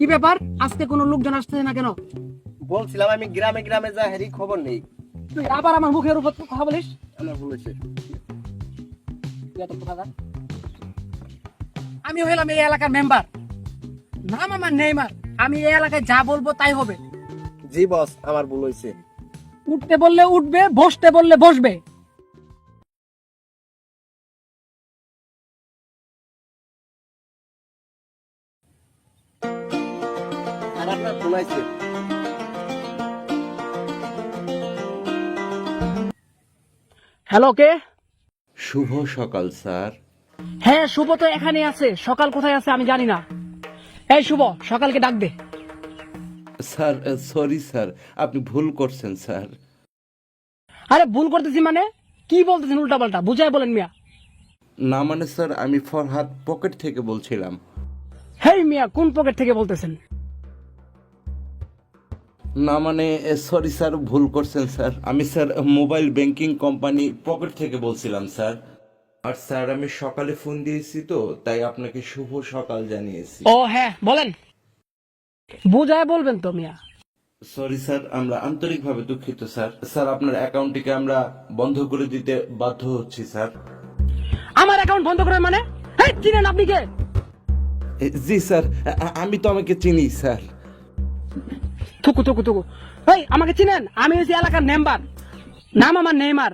কি ব্যাপার? আজকে কোনো লোকজন আসতেছে না কেন? বলছিলাম আমি গ্রামে গ্রামে যা হেরি খবর নেই। তুই আবার আমার মুখের উপর কথা বলিস? আমার ভুল হয়েছে। আমি হইলাম এই এলাকার মেম্বার নাম আমার নেইমার। আমি এই এলাকায় যা বলব তাই হবে। জি বস আমার ভুল হয়েছে। উঠতে বললে উঠবে বসতে বললে বসবে। হয়েছে হ্যালো কে? শুভ সকাল স্যার। হ্যাঁ শুভ তো এখানে আছে। সকাল কোথায় আছে আমি জানি না। এই শুভ সকালকে ডাক দে। Sir sorry sir. আপনি ভুল করছেন স্যার। আরে ভুল করতেছি মানে? কি বলতেছেন উল্টা পাল্টা বুঝাই বলেন মিয়া। না মানে স্যার আমি ফরহাদ পকেট থেকে বলছিলাম। হেই মিয়া কোন পকেট থেকে বলতেছেন? না মানে সরি স্যার ভুল করছেন স্যার আমি sir mobile banking company Pocket থেকে বলছিলাম স্যার আর স্যার আমি সকালে ফোন দিয়েছি তো তাই আপনাকে শুভ সকাল জানিয়েছি। ও হ্যাঁ বলেন। বুঝায় বলবেন তো মিয়া। সরি স্যার আমরা আন্তরিকভাবে দুঃখিত স্যার স্যার আপনার অ্যাকাউন্টটিকে আমরা বন্ধ করে দিতে বাধ্য হচ্ছি স্যার আমার অ্যাকাউন্ট বন্ধ করে মানে? চিনেন আপনি কে? জি স্যার আমি তো আমাকে চিনি স্যার থুকু থুকু থুকু। এই আমাকে চিনেন? আমি হচ্ছি এলাকার মেম্বার নাম আমার নেইমার।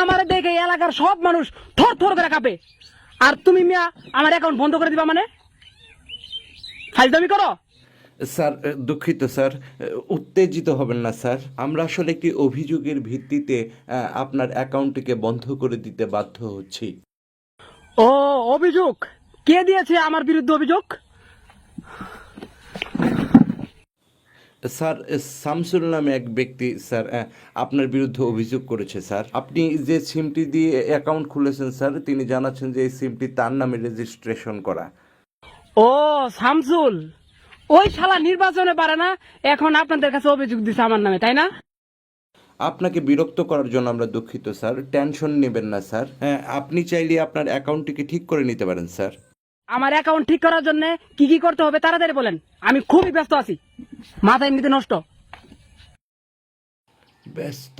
আমার দেখে এলাকার সব মানুষ থর থর করে কাঁপে। আর তুমি মিয়া আমার অ্যাকাউন্ট বন্ধ করে দিবা মানে? ফাইজদামি করো। স্যার দুঃখিত স্যার। উত্তেজিত হবেন না স্যার। আমরা আসলে একটি অভিযোগের ভিত্তিতে আপনার অ্যাকাউন্টটিকে বন্ধ করে দিতে বাধ্য হচ্ছি? ও অভিযোগ? কে দিয়েছে আমার বিরুদ্ধে অভিযোগ? স্যার শামসুল নামে এক ব্যক্তি স্যার আপনার বিরুদ্ধে অভিযোগ করেছে স্যার। আপনি যে সিমটি দিয়ে অ্যাকাউন্ট খুলেছেন স্যার তিনি জানাচ্ছেন যে এই সিমটি তার নামে রেজিস্ট্রেশন করা। ও শামসুল ওই শালা নির্বাচনে পারে না এখন আপনাদের কাছে অভিযোগ দিছে আমার নামে তাই না? আপনাকে বিরক্ত করার জন্য আমরা দুঃখিত স্যার। টেনশন নেবেন না স্যার। হ্যাঁ আপনি চাইলে আপনার অ্যাকাউন্টটিকে ঠিক করে নিতে পারেন স্যার। আমার অ্যাকাউন্ট ঠিক করার জন্য কি কি করতে হবে তাড়াতাড়ি বলেন। আমি খুবই ব্যস্ত আছি। মাথা এমনিতে নষ্ট। ব্যস্ত।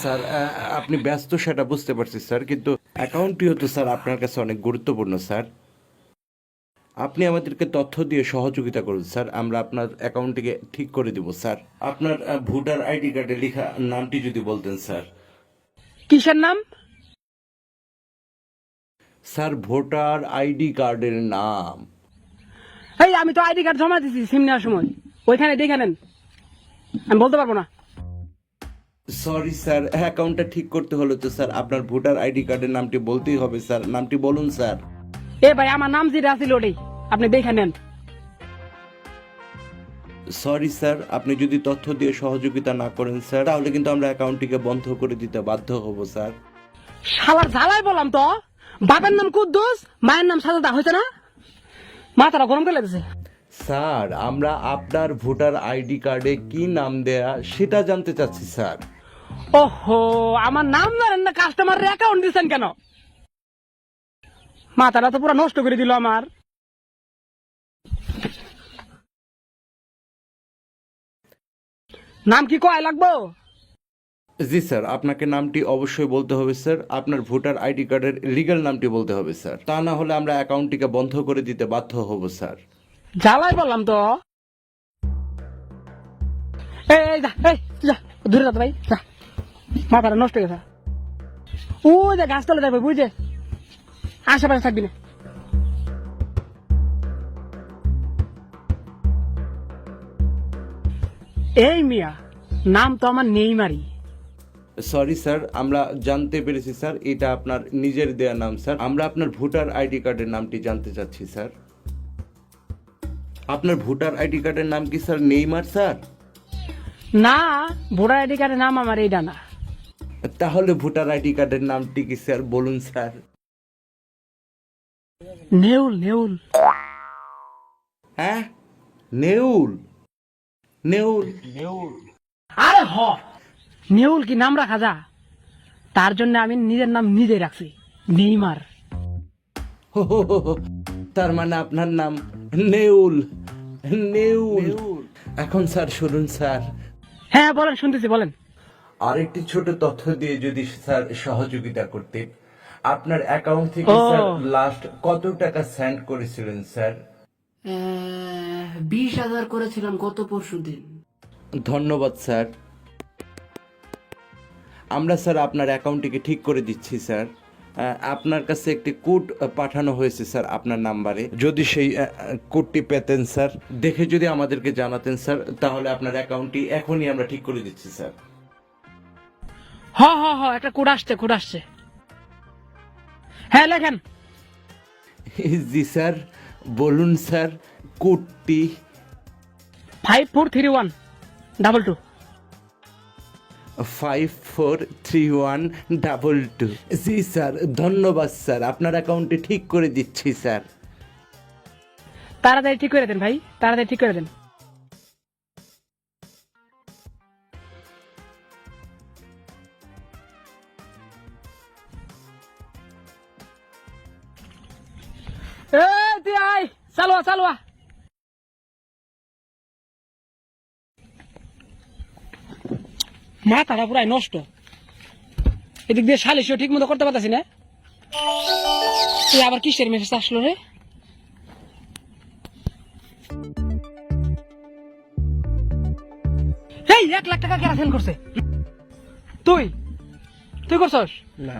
স্যার আপনি ব্যস্ত সেটা বুঝতে পারছি স্যার কিন্তু অ্যাকাউন্টটিও তো স্যার আপনার কাছে অনেক গুরুত্বপূর্ণ স্যার। আপনি আমাদেরকে তথ্য দিয়ে সহযোগিতা করুন স্যার। আমরা আপনার অ্যাকাউন্টটিকে ঠিক করে দিব স্যার। আপনার ভোটার আইডি কার্ডে লেখা নামটি যদি বলতেন স্যার। কিসের নাম? স্যার ভোটার আইডি কার্ডের নাম। এই আমি তো আইডি কার্ড জমা দিছি সিম নেওয়ার সময়। ওইখানে দেখে নেন। আমি বলতে পারব না। সরি স্যার অ্যাকাউন্টটা ঠিক করতে হলে তো স্যার। আপনার ভোটার আইডি কার্ডের নামটি বলতেই হবে স্যার। নামটি বলুন স্যার। এ ভাই আমার নাম যেটা আছিল ওটাই আপনি দেখে নেন। সরি স্যার আপনি যদি তথ্য দিয়ে সহযোগিতা না করেন স্যার তাহলে কিন্তু আমরা অ্যাকাউন্টটিকে বন্ধ করে দিতে বাধ্য হব স্যার। শালার ঝালাই বললাম তো। বাবার নাম কুদ্দুস মায়ের নাম সাজাদা হয়েছে না? মাথাটা গরম করে লেগেছে। স্যার আমরা আপনার ভোটার আইডি কার্ডে কি নাম দেয়া সেটা জানতে চাচ্ছি স্যার। ওহো আমার নাম জানেন না কাস্টমারের অ্যাকাউন্ট দিচ্ছেন কেন? মাথাটা তো পুরো নষ্ট করে দিল আমার। নাম কি কয় লাগবো? জি স্যার আপনাকে নামটি অবশ্যই বলতে হবে স্যার। আপনার ভোটার আইডি কার্ডের লিগ্যাল নামটি বলতে হবে স্যার। তা না হলে আমরা অ্যাকাউন্টটিকে বন্ধ করে দিতে বাধ্য হব স্যার। জ্বালাই বললাম তো। এই এই, যা এই যা দূরে যা ভাই যা। মাথাটা নষ্ট হয়ে গেছে। ও যে গাছতলা যাবে বুঝছে আশেপাশে থাকবি না। এই মিয়া নাম তো আমার নেইমারি সরি স্যার আমরা জানতে পেরেছি স্যার এটা আপনার নিজের দেয়া নাম স্যার আমরা আপনার ভোটার আইডি কার্ডের নামটি জানতে চাচ্ছি স্যার আপনার ভোটার আইডি কার্ডের নাম কি স্যার নেইমার স্যার না ভোটার আইডি কার্ডের নাম আমার এইটা না। তাহলে ভোটার আইডি কার্ডের নামটি কি স্যার বলুন স্যার নেউল নেউল। হ্যাঁ? নেউল। নেউল। নেউল। আরে হ। নেউল কি নাম রাখা যা? তার জন্য আমি নিজের নাম নিজে রাখছি নেইমার। হো হো হো হো। তার মানে আপনার নাম নেউল নেউল। এখন স্যার শুনুন স্যার। হ্যাঁ বলেন শুনতেছি বলেন। আরেকটি ছোট তথ্য দিয়ে যদি স্যার সহযোগিতা করতে আপনার অ্যাকাউন্ট থেকে স্যার লাস্ট কত টাকা সেন্ড করেছিলেন স্যার? বিশ হাজার করেছিলাম গত পরশু দিন ধন্যবাদ স্যার। আমরা স্যার আপনার অ্যাকাউন্টটিকে ঠিক করে দিচ্ছি স্যার। আপনার কাছে একটি কোড পাঠানো হয়েছে স্যার আপনার নাম্বারে। যদি সেই কোডটি পেতেন স্যার দেখে যদি আমাদেরকে জানাতেন স্যার তাহলে আপনার অ্যাকাউন্টটি এখনই আমরা ঠিক করে দিচ্ছি স্যার। হ হ হ একটা কোড আসছে কোড আসছে। হ্যাঁ লেখেন। জি স্যার বলুন স্যার কোডটি। Five four three one double two. Five four three one double two জি স্যার ধন্যবাদ স্যার। আপনার অ্যাকাউন্টে ঠিক করে দিচ্ছি স্যার। তাড়াতাড়ি ঠিক করে দেন ভাই তাড়াতাড়ি ঠিক করে দেন। এ তুই আয় চালুয়া চালুয়া মাথাটা পুরাই নষ্ট। এদিক দিয়ে সালিশও ঠিক মতো করতে পারতাছি না। আবার কিসের মেসেজ আসলো রে? এই এক লাখ টাকা কেরা সেন্ড করছে? তুই? তুই করছস? না।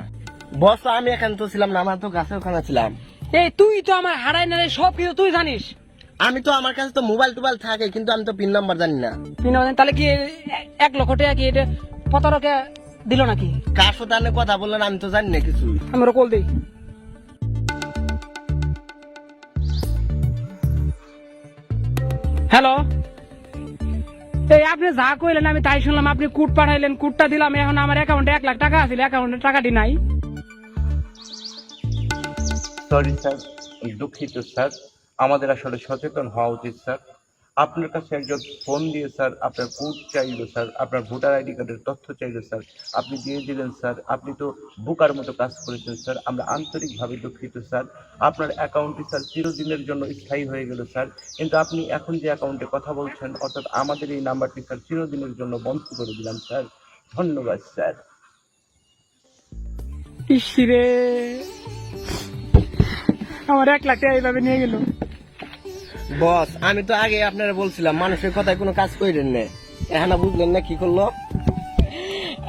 বস আমি এখানে তো ছিলাম না আমার তো গাছের ওখানে ছিলাম। এই তুই তো আমার হারাই না সব কিছু তুই জানিস। আমি তো আমার কাছে তো মোবাইল টোবাইল থাকে কিন্তু আমি তো পিন নাম্বার জানি না। তুই না। জানিস, তাহলে কি এক লক্ষ টাকা কি এটা পতারকে দিল নাকি? কার সাথে আপনি কথা বললেন আমি তো জানি না কিছু। আমি ওরা কল দিই। হ্যালো এই আপনি যা কইলেন আমি তাই শুনলাম আপনি কুট পাঠাইলেন কুটটা দিলাম এখন আমার অ্যাকাউন্টে এক লাখ টাকা আছে অ্যাকাউন্টে টাকাটি নাই। সরি স্যার দুঃখিত স্যার আমাদের আসলে সচেতন হওয়া উচিত, স্যার। আপনার কাছে একজন ফোন দিয়ে, স্যার, আপনার কোড চাইলো, স্যার, আপনার ভোটার আইডি কার্ডের তথ্য চাইলো, স্যার, আপনি দিয়ে দিলেন, স্যার, আপনি তো বোকার মতো কাজ করেছেন, স্যার, আমরা আন্তরিকভাবে দুঃখিত, স্যার। আপনার অ্যাকাউন্টটি স্যার, চিরদিনের জন্য স্থায়ী হয়ে গেল, স্যার। কিন্তু আপনি এখন যে অ্যাকাউন্টে কথা বলছেন, অর্থাৎ আমাদের এই নাম্বারটি স্যার, চিরদিনের জন্য বন্ধ করে দিলাম, স্যার। ধন্যবাদ, স্যার। ইসিরে আমার এক লাখ টাকা এইভাবে নিয়ে গেল। বস আমি তো আগে আপনারা বলছিলাম মানুষের কথায় কোনো কাজ করেন না এখন বুঝলেন না কি করল?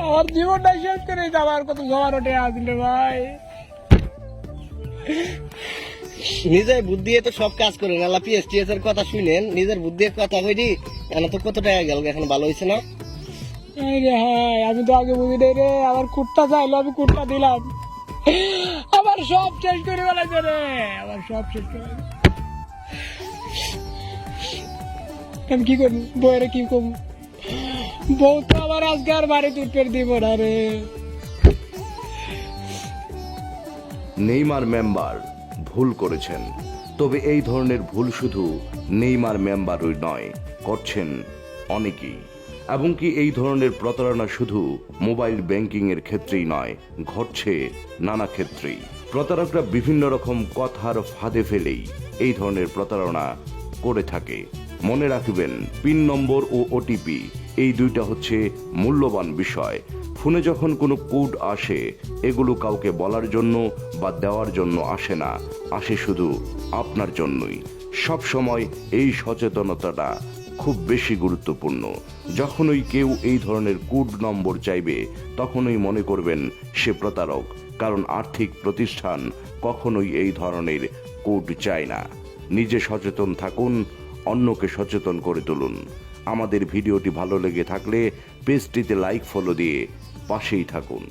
আমার জীবনটা শেষ করে যাবার কত জমার ওঠে আসলে ভাই। নিজের বুদ্ধি তো সব কাজ করেন। আল্লাহ পিএসটিএস এর কথা শুনেন নিজের বুদ্ধি কথা কইরি এখন তো কত টাকা গেল এখন ভালো হয়েছে না? রে হায় আমি তো আগে বুঝি রে আমার কুটটা চাইলো আমি কুটটা দিলাম। সব শেষ করে বেলাইছে রে। আমার সব শেষ করে আমি কি করব? বইয়ের কি করব? বউ তো আমার আজকে আর বাড়ি তুটপের দিব না রে। নেইমার মেম্বার ভুল করেছেন। তবে এই ধরনের ভুল শুধু নেইমার মেম্বারই নয়, করছেন অনেকেই। এবং কি এই ধরনের প্রতারণা শুধু মোবাইল ব্যাংকিং এর ক্ষেত্রেই নয়, ঘটছে নানা ক্ষেত্রেই। প্রতারকরা বিভিন্ন রকম কথার ফাঁদে ফেলেই এই ধরনের প্রতারণা করে থাকে। মনে রাখবেন, পিন নম্বর ও ওটিপি এই দুইটা হচ্ছে মূল্যবান বিষয়। ফোনে যখন কোনো কোড আসে, এগুলো কাউকে বলার জন্য বা দেওয়ার জন্য আসে না, আসে শুধু আপনার জন্যই। সব সময় এই সচেতনতাটা খুব বেশি গুরুত্বপূর্ণ। যখনই কেউ এই ধরনের কোড নম্বর চাইবে, তখনই মনে করবেন সে প্রতারক, কারণ আর্থিক প্রতিষ্ঠান কখনোই এই ধরনের কোড চায় না। নিজে সচেতন থাকুন, অন্যকে সচেতন করে তুলুন। আমাদের ভিডিওটি ভালো লেগে থাকলে পেজটিতে লাইক, ফলো দিয়ে পাশেই থাকুন।